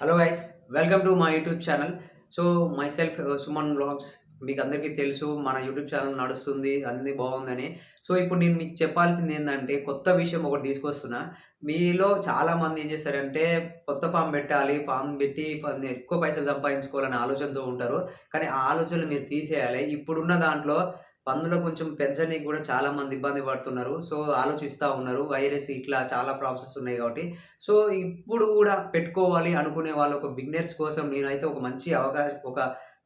Hello guys welcome to my YouTube channel so myself Suman vlogs మీకు అందరికీ తెలుసు మన యూట్యూబ్ ఛానల్ నడుస్తుంది అన్ని బాగుందని. సో ఇప్పుడు నేను మీకు చెప్పాల్సింది ఏంటంటే కొత్త విషయం ఒకటి తీసుకొస్తున్నా. మీలో చాలామంది ఏం చేస్తారంటే కొత్త ఫామ్ పెట్టాలి ఫామ్ పెట్టి ఎక్కువ పైసలు సంపాదించుకోవాలనే ఆలోచనతో ఉంటారు. కానీ ఆ ఆలోచనలు మీరు తీసేయాలి. ఇప్పుడున్న దాంట్లో పందులో కొంచెం పెంచడానికి కూడా చాలా మంది ఇబ్బంది పడుతున్నారు. సో ఆలోచిస్తూ ఉన్నారు. వైరస్ ఇట్లా చాలా ప్రాసెస్ ఉన్నాయి కాబట్టి. సో ఇప్పుడు కూడా పెట్టుకోవాలి అనుకునే వాళ్ళు ఒక బిగినర్స్ కోసం నేనైతే ఒక మంచి అవకాశం ఒక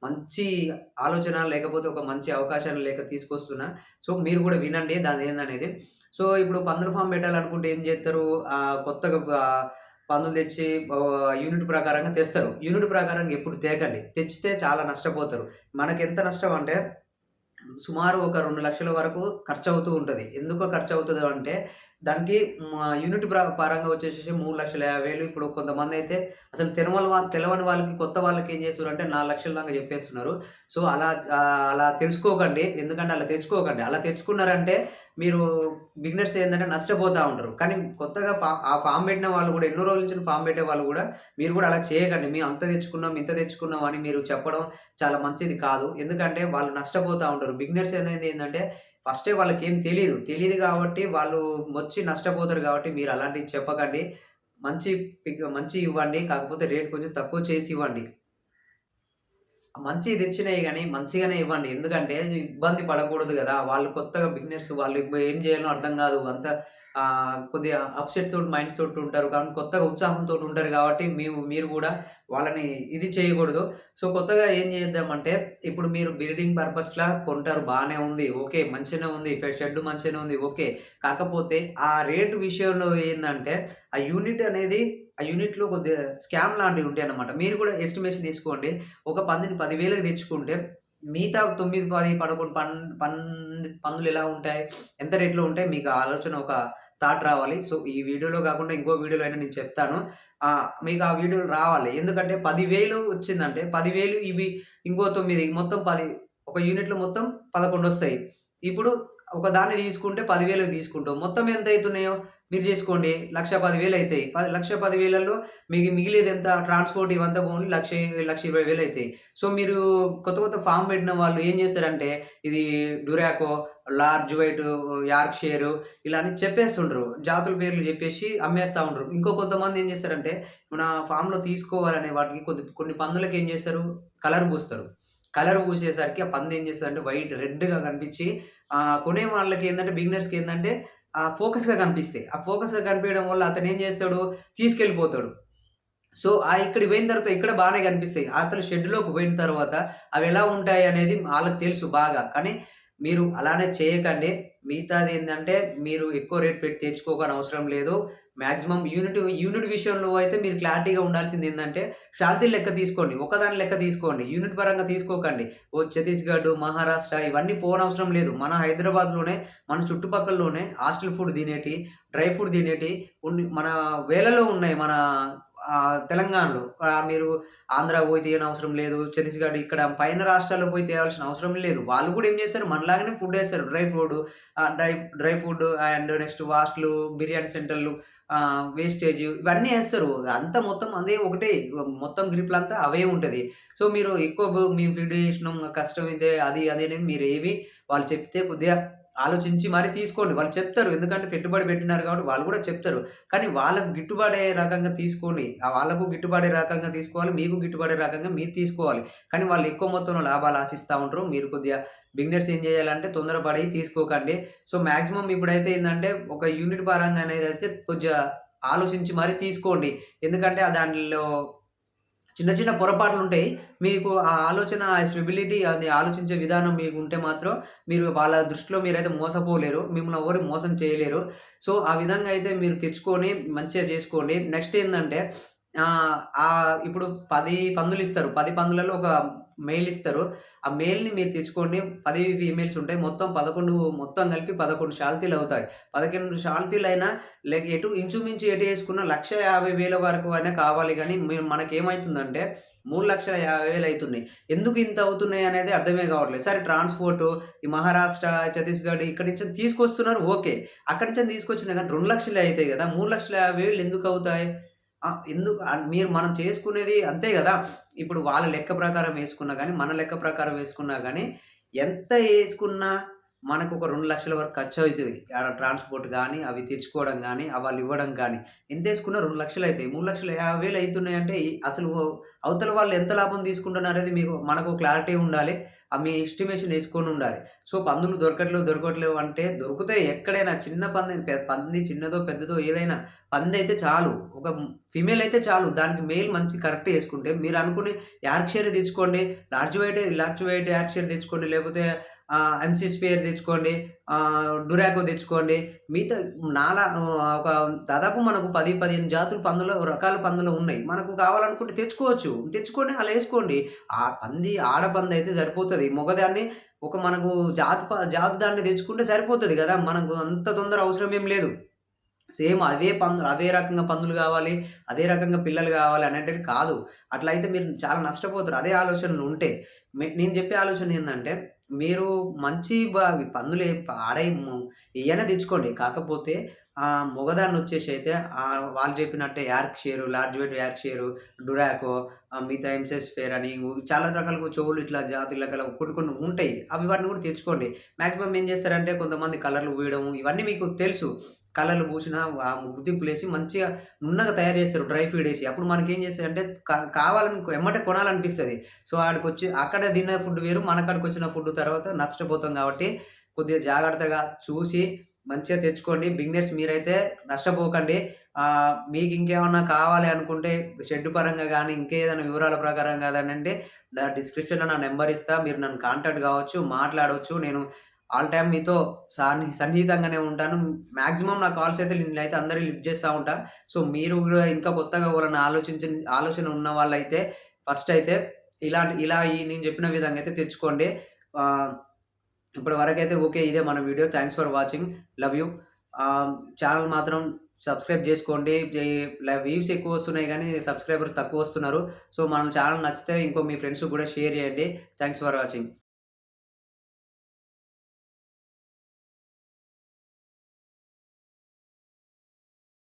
మంచి ఆలోచన లేకపోతే ఒక మంచి అవకాశాన్ని లేక తీసుకొస్తున్నా. సో మీరు కూడా వినండి దాని ఏందనేది. సో ఇప్పుడు పందుల ఫామ్ పెట్టాలనుకుంటే ఏం చేస్తారు? కొత్తగా పందులు తెచ్చి యూనిట్ ప్రకారంగా తెస్తారు. యూనిట్ ప్రకారంగా ఎప్పుడు తేకండి. తెచ్చితే చాలా నష్టపోతారు. మనకి ఎంత నష్టం అంటే సుమారు ఒక రెండు లక్షల వరకు ఖర్చు అవుతూ ఉంటుంది. ఎందుకు ఖర్చు అవుతుంది అంటే దానికి యూనిట్ పరంగా వచ్చేసి మూడు లక్షల యాభై వేలు. ఇప్పుడు కొంతమంది అయితే అసలు తెలవని తెలవని వాళ్ళకి కొత్త వాళ్ళకి ఏం చేస్తున్నారు అంటే నాలుగు లక్షల దాకా చెప్పేస్తున్నారు. సో అలా అలా తెలుసుకోకండి. ఎందుకంటే అలా తెచ్చుకోకండి. అలా తెచ్చుకున్నారంటే మీరు బిగినర్స్ ఏంటంటే నష్టపోతూ ఉంటారు. కానీ కొత్తగా ఫా ఆ ఫామ్ పెట్టిన వాళ్ళు కూడా ఎన్నో రోజుల నుంచి ఫామ్ పెట్టే వాళ్ళు కూడా మీరు కూడా అలా చేయకండి. మేము అంత తెచ్చుకున్నాం ఇంత తెచ్చుకున్నాం అని మీరు చెప్పడం చాలా మంచిది కాదు. ఎందుకంటే వాళ్ళు నష్టపోతూ ఉంటారు. బిగినర్స్ అనేది ఏంటంటే ఫస్టే వాళ్ళకి ఏం తెలియదు తెలియదు కాబట్టి వాళ్ళు వచ్చి నష్టపోతారు కాబట్టి మీరు అలాంటివి చెప్పకండి. మంచి పిక్ మంచి ఇవ్వండి. కాకపోతే రేట్ కొంచెం తక్కువ చేసి ఇవ్వండి. మంచి తెచ్చినాయి కానీ మంచిగానే ఇవ్వండి. ఎందుకంటే ఇబ్బంది పడకూడదు కదా. వాళ్ళు కొత్తగా బిజినెస్ వాళ్ళు ఏం చేయాలో అర్థం కాదు. అంత కొద్దిగా అప్సెట్ తోటి మైండ్స్ తోటి ఉంటారు. కానీ కొత్తగా ఉత్సాహంతో ఉంటారు కాబట్టి మేము మీరు కూడా వాళ్ళని ఇది చేయకూడదు. సో కొత్తగా ఏం చేద్దామంటే ఇప్పుడు మీరు బిల్డింగ్ పర్పస్లా కొంటారు బాగానే ఉంది ఓకే మంచిగానే ఉంది షెడ్ మంచిగానే ఉంది ఓకే. కాకపోతే ఆ రేటు విషయంలో ఏంటంటే ఆ యూనిట్ అనేది ఆ యూనిట్లో కొద్దిగా స్కామ్ లాంటివి ఉంటాయి అన్నమాట. మీరు కూడా ఎస్టిమేషన్ తీసుకోండి. ఒక పందిని పదివేలకు తెచ్చుకుంటే మిగతా తొమ్మిది పది పదకొండు పన్ పన్ పందులు ఎలా ఉంటాయి ఎంత రేట్లో ఉంటాయి మీకు ఆ ఆలోచన ఒక థాట్ రావాలి. సో ఈ వీడియోలో కాకుండా ఇంకో వీడియోలో అయినా నేను చెప్తాను. మీకు ఆ వీడియోలు రావాలి. ఎందుకంటే పదివేలు వచ్చిందంటే పదివేలు ఇవి ఇంకో తొమ్మిది మొత్తం పది ఒక యూనిట్లో మొత్తం పదకొండు వస్తాయి. ఇప్పుడు ఒక దాన్ని తీసుకుంటే పదివేలు తీసుకుంటాం మొత్తం ఎంత అవుతున్నాయో మీరు చేసుకోండి. లక్ష పదివేలు అవుతాయి పది లక్ష పదివేలలో మీకు మిగిలేదు ఎంత? ట్రాన్స్పోర్ట్ ఇవంతా పోనీ లక్ష లక్ష ఇరవై వేలు అవుతాయి సో మీరు కొత్త కొత్త ఫామ్ పెట్టిన వాళ్ళు ఏం చేస్తారంటే ఇది Duroc large white Yorkshire ఇలా అని చెప్పేస్తుండ్రు. జాతుల పేర్లు చెప్పేసి అమ్మేస్తూ ఉంటారు ఇంకో కొంతమంది ఏం చేస్తారంటే మన ఫామ్లో తీసుకోవాలనే వాటికి కొద్ది కొన్ని పందులకు ఏం చేస్తారు? కలర్ పూస్తారు. కలర్ పూసేసరికి ఆ పంది ఏం చేస్తుందంటే వైట్ రెడ్గా కనిపించి కొనే వాళ్ళకి ఏంటంటే బిగినర్స్కి ఏంటంటే ఆ ఫోకస్గా కనిపిస్తాయి. ఆ ఫోకస్గా కనిపించడం వల్ల అతను ఏం చేస్తాడు? తీసుకెళ్ళిపోతాడు. సో ఆ ఇక్కడ పోయిన తర్వాత ఇక్కడ బాగానే కనిపిస్తాయి. అతను షెడ్లోకి పోయిన తర్వాత అవి ఎలా ఉంటాయి అనేది వాళ్ళకి తెలుసు బాగా. కానీ మీరు అలానే చేయకండి. మిగతాది ఏంటంటే మీరు ఎక్కువ రేట్ పెట్టి తెచ్చుకోకని అవసరం లేదు. మ్యాక్సిమం యూనిట్ యూనిట్ విషయంలో అయితే మీరు క్లారిటీగా ఉండాల్సింది ఏంటంటే షాల్తీ లెక్క తీసుకోండి ఒకదాని లెక్క తీసుకోండి యూనిట్ పరంగా తీసుకోకండి. ఓ ఛత్తీస్గఢ్ మహారాష్ట్ర ఇవన్నీ పోనవసరం లేదు. మన హైదరాబాద్లోనే మన చుట్టుపక్కలలోనే హాస్టల్ ఫుడ్ తినేటి డ్రై ఫుడ్ తినేటి మన వేలలో ఉన్నాయి మన తెలంగాణలో. మీరు ఆంధ్ర పోయి తీయని అవసరం లేదు. ఛత్తీస్గఢ్ ఇక్కడ పైన రాష్ట్రాల్లో పోయి తేవాల్సిన అవసరం లేదు. వాళ్ళు కూడా ఏం చేస్తారు? మనలాగానే ఫుడ్ వేస్తారు. Dry food dry dry food and next వాస్ట్లు biryani సెంటర్లు వేస్టేజ్ ఇవన్నీ వేస్తారు. అంతా మొత్తం అదే ఒకటే. మొత్తం గ్రిప్లు అంతా అవే ఉంటుంది. సో మీరు ఎక్కువ మేము ఫీడ్ చేసినాం కష్టం ఇదే అది అదే మీరు ఏవి వాళ్ళు చెప్తే కొద్దిగా ఆలోచించి మరి తీసుకోండి. వాళ్ళు చెప్తారు. ఎందుకంటే పెట్టుబడి పెట్టినారు కాబట్టి వాళ్ళు కూడా చెప్తారు. కానీ వాళ్ళకు గిట్టుబడే రకంగా తీసుకోండి. ఆ వాళ్ళకు గిట్టుబడే రకంగా తీసుకోవాలి. మీకు గిట్టుబడే రకంగా మీరు తీసుకోవాలి. కానీ వాళ్ళు ఎక్కువ మొత్తంలో లాభాలు ఆశిస్తూ ఉంటారు. మీరు కొద్దిగా బిగినర్స్ ఏం చేయాలంటే తొందరపడి తీసుకోకండి. సో మ్యాక్సిమం ఇప్పుడైతే ఏంటంటే ఒక యూనిట్ పరంగా అనేది అయితే కొద్దిగా ఆలోచించి మరీ తీసుకోండి. ఎందుకంటే ఆ చిన్న చిన్న పొరపాట్లు ఉంటాయి. మీకు ఆ ఆలోచన స్టెబిలిటీ అది ఆలోచించే విధానం మీకు ఉంటే మాత్రం మీరు వాళ్ళ దృష్టిలో మీరైతే మోసపోలేరు. మిమ్మల్ని ఎవరు మోసం చేయలేరు. సో ఆ విధంగా అయితే మీరు తెచ్చుకొని మంచిగా చేసుకోండి. నెక్స్ట్ ఏంటంటే ఇప్పుడు పది పందులు ఇస్తారు. పది పందులలో ఒక మెయిల్ ఇస్తారు. ఆ మెయిల్ని మీరు తెచ్చుకోండి. పది ఫీమేల్స్ ఉంటాయి. మొత్తం పదకొండు మొత్తం కలిపి పదకొండు షాల్తీలు అవుతాయి. పదకొండు షాల్తీలు అయినా లేక ఎటు ఇంచుమించు ఎటు వేసుకున్న లక్ష యాభై వేల వరకు అయినా కావాలి కానీ మేము మనకేమవుతుందంటే మూడు లక్షల యాభై వేలు అవుతున్నాయి ఎందుకు ఇంత అవుతున్నాయి అనేది అర్థమే కావట్లేదు. సరే ట్రాన్స్పోర్ట్ ఈ మహారాష్ట్ర ఛత్తీస్గఢ్ ఇక్కడి నుంచి తీసుకొస్తున్నారు. ఓకే. అక్కడి నుంచి తీసుకొచ్చినా కానీ రెండు లక్షలే అవుతాయి కదా. మూడు లక్షల యాభై వేలు ఎందుకు అవుతాయి? ఎందుకు మీరు మనం చేసుకునేది అంతే కదా ఇప్పుడు వాళ్ళ లెక్క ప్రకారం వేసుకున్నా కానీ మన లెక్క ప్రకారం వేసుకున్నా కానీ ఎంత వేసుకున్నా మనకు ఒక రెండు లక్షల వరకు ఖర్చు అవుతుంది ట్రాన్స్‌పోర్ట్ కానీ అవి తెచ్చుకోవడం గానీ, ఆహ్, వాళ్ళివ్వడం గానీ, ఎంతేసుకున్నా 2,00,000 అయితాయి. 3,50,000 అయితున్నాయంటే ఈ అసలు అవతల వాళ్ళు ఎంత లాభం తీసుకుంటున్నారనేది మీకు మనకు క్లారిటీ ఉండాలి. మీ ఎస్టిమేషన్ వేసుకొని ఉండాలి సో, పందులు దొరకట్లేవు, దొరకట్లేవు అంటే దొరుకుతాయి ఎక్కడైనా చిన్న పంది పంది చిన్నదో, పెద్దదో ఏదైనా పందయితే చాలు. ఒక ఫీమేల్ అయితే చాలు. దానికి మేల్ మంచి కరెక్ట్ వేసుకుంటే మీరు అనుకుని యార్క్షైర్ తెచ్చుకోండి. Large white large white Yorkshire తెచ్చుకోండి. లేకపోతే ఎంసీ స్పియర్ తెచ్చుకోండి. డురాకో తెచ్చుకోండి. మిగతా నాలా ఒక దాదాపు మనకు 10, 15 జాతులు పందులు రకాల పందులు ఉన్నాయి. మనకు కావాలనుకుంటే తెచ్చుకోవచ్చు. తెచ్చుకొని అలా వేసుకోండి ఆ పంది ఆడపంది అయితే సరిపోతుంది మొగదాన్ని ఒక మనకు జాతి ప జాతి దాన్ని తెచ్చుకుంటే సరిపోతుంది కదా మనకు అంత తొందర అవసరం ఏం లేదు. సేమ్ అవే పందులు అవే రకంగా పందులు కావాలి అదే రకంగా పిల్లలు కావాలి అనేటట్టు కాదు. అట్లయితే మీరు చాలా నష్టపోతారు. అదే ఆలోచనలు ఉంటే. నేను చెప్పే ఆలోచన ఏంటంటే మీరు మంచి బ పందులు పాడేయము ఇయ్యనే తెచ్చుకోండి. కాకపోతే మొగదాన్ని వచ్చేసి అయితే వాళ్ళు చెప్పినట్టే Yorkshire large white Yorkshire Duroc, మిగతా ఎంసెస్ ఫేర్ అని చాలా రకాల చెవులు ఇట్లా జాతి రకాల కొన్ని కొన్ని ఉంటాయి. అవి వాటిని కూడా తెచ్చుకోండి. మ్యాక్సిమం ఏం చేస్తారంటే కొంతమంది కలర్‌లు పూయడం ఇవన్నీ మీకు తెలుసు. కలర్‌లు పూసిన ఆహ్, గుర్తింపులేసి మంచిగా నున్నగా తయారు చేస్తారు డ్రై ఫీడ్ వేసి అప్పుడు మనకేం చేస్తారంటే కావాలని ఎమ్మటే కొనాలనిపిస్తుంది సో, ఆడికొచ్చి అక్కడ తిన్న ఫుడ్ వేరు, మనకాడికొచ్చిన ఫుడ్ తర్వాత నష్టపోతాం కాబట్టి కొద్దిగా జాగ్రత్తగా చూసి మంచిగా తెచ్చుకోండి. బిగినర్స్ మీరైతే నష్టపోకండి. మీకు ఇంకేమన్నా కావాలి అనుకుంటే షెడ్ పరంగా కానీ ఇంకేదైనా వివరాల ప్రకారం గాదనంటే డిస్క్రిప్షన్‌లో నా నెంబర్ ఇస్తా. మీరు నన్ను కాంటాక్ట్ కావచ్చు, మాట్లాడవచ్చు నేను ఆల్ టైమ్ మీతో సన్నిహితంగానే ఉంటాను. మాక్సిమం నా కాల్స్ అయితే నేనైతే అందరూ లిఫ్ట్ చేస్తూ ఉంటా. సో, మీరు కూడా ఇంకా కొత్తగా ఎవరైనా ఆలోచించిన ఆలోచన ఉన్న వాళ్ళైతే ఫస్ట్ అయితే ఇలా ఇలా ఈ నేను చెప్పిన విధంగా అయితే తెచ్చుకోండి. ఇప్పటి ఇప్పటి వరకైతే ఓకే. ఇదే మన video. Thanks for watching. Love you. Channel మాత్రం సబ్స్క్రైబ్ చేసుకోండి. వ్యూస్ ఎక్కువ వస్తున్నాయి కానీ సబ్స్క్రైబర్స్ తక్కువ వస్తున్నారు సో, మన ఛానల్ నచ్చితే ఇంకో మీ ఫ్రెండ్స్ కూడా షేర్ చేయండి. Thanks for watching.